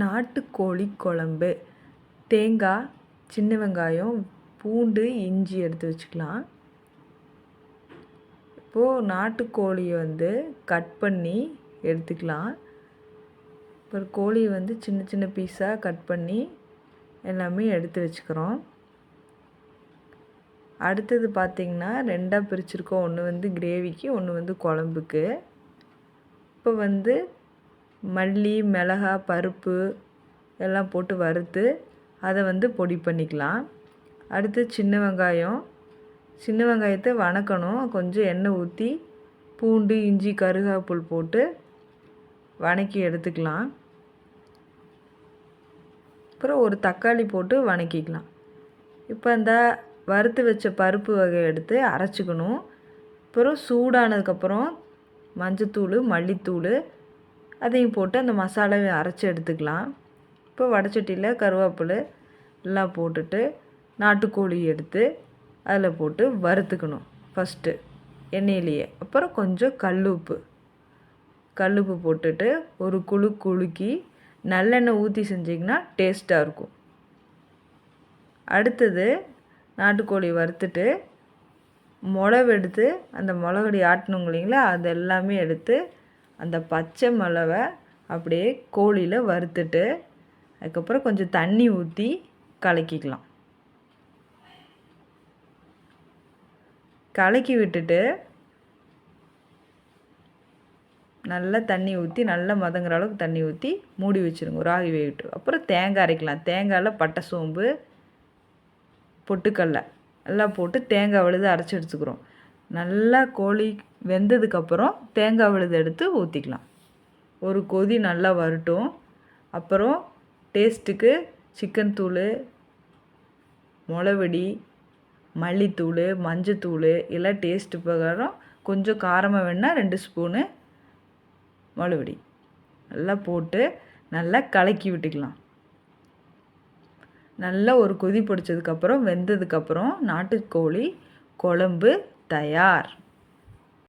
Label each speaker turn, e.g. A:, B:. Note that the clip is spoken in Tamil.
A: நாட்டுக்கோழி குழம்பு. தேங்காய் சின்ன வெங்காயம் பூண்டு இஞ்சி எடுத்து வச்சுக்கலாம். இப்போது நாட்டுக்கோழியை வந்து கட் பண்ணி எடுத்துக்கலாம். அப்புறம் கோழியை வந்து சின்ன சின்ன பீஸாக கட் பண்ணி எல்லாமே எடுத்து வச்சுக்கிறோம். அடுத்தது பார்த்திங்கன்னா ரெண்டாக பிரிச்சுருக்கோம். ஒன்று வந்து கிரேவிக்கு ஒன்று வந்து குழம்புக்கு. இப்போ வந்து மல்லி மிளகா பருப்பு எல்லாம் போட்டு வறுத்து அதை வந்து பொடி பண்ணிக்கலாம். அடுத்து சின்ன வெங்காயம். சின்ன வெங்காயத்தை வணக்கணும். கொஞ்சம் எண்ணெய் ஊற்றி பூண்டு இஞ்சி கருகாப்புல் போட்டு வணக்கி எடுத்துக்கலாம். அப்புறம் ஒரு தக்காளி போட்டு வணக்கிக்கலாம். இப்போ அந்த வறுத்து வச்ச பருப்பு வகை எடுத்து அரைச்சிக்கணும். அப்புறம் சூடானதுக்கப்புறம் மஞ்சத்தூள் மல்லித்தூள் அதையும் போட்டு அந்த மசாலாவை அரைச்சி எடுத்துக்கலாம். இப்போ வடச்சட்டியில் கருவேப்பிலை எல்லாம் போட்டுட்டு நாட்டுக்கோழி எடுத்து அதில் போட்டு வறுத்துக்கணும் ஃபஸ்ட்டு எண்ணெயிலேயே. அப்புறம் கொஞ்சம் கல் உப்பு கல் உப்பு போட்டுட்டு ஒரு குழு குலுக்கி நல்லெண்ணெய் ஊற்றி செஞ்சிங்கன்னா டேஸ்ட்டாக இருக்கும். அடுத்தது நாட்டுக்கோழி வறுத்துட்டு மிளவு எடுத்து அந்த மிளகடி ஆட்டணுங்க இல்லைங்களா அது எல்லாமே எடுத்து அந்த பச்சை மிளவை அப்படியே கோழியில் வறுத்துட்டு அதுக்கப்புறம் கொஞ்சம் தண்ணி ஊற்றி கலக்கிக்கலாம். கலக்கி விட்டுட்டு நல்லா தண்ணி ஊற்றி நல்லா மதங்குற அளவுக்கு தண்ணி ஊற்றி மூடி வச்சுருங்க ஒரு ஆகி வேகிட்டு அப்புறம் தேங்காய் அரைக்கலாம். தேங்காயில் பட்டை சோம்பு பொட்டுக்கடல எல்லாம் போட்டு தேங்காய் விழுது அரைச்சி எடுத்துக்கிறோம். நல்லா கோழி வெந்ததுக்கப்புறம் தேங்காய் விழுது எடுத்து ஊற்றிக்கலாம் ஒரு கொதி நல்லா வரட்டும். அப்புறம் டேஸ்ட்டுக்கு சிக்கன் தூள் மிளவடி மல்லித்தூள் மஞ்சத்தூள் எல்லாம் டேஸ்ட்டு பிரகாரம் கொஞ்சம் காரமாக வேணால் ரெண்டு ஸ்பூனு மறுபடி நல்லா போட்டு நல்லா கலக்கி விட்டுக்கலாம். நல்லா ஒரு கொதி பிடிச்சதுக்கப்புறம் வெந்ததுக்கப்புறம் நாட்டுக்கோழி குழம்பு தயார்.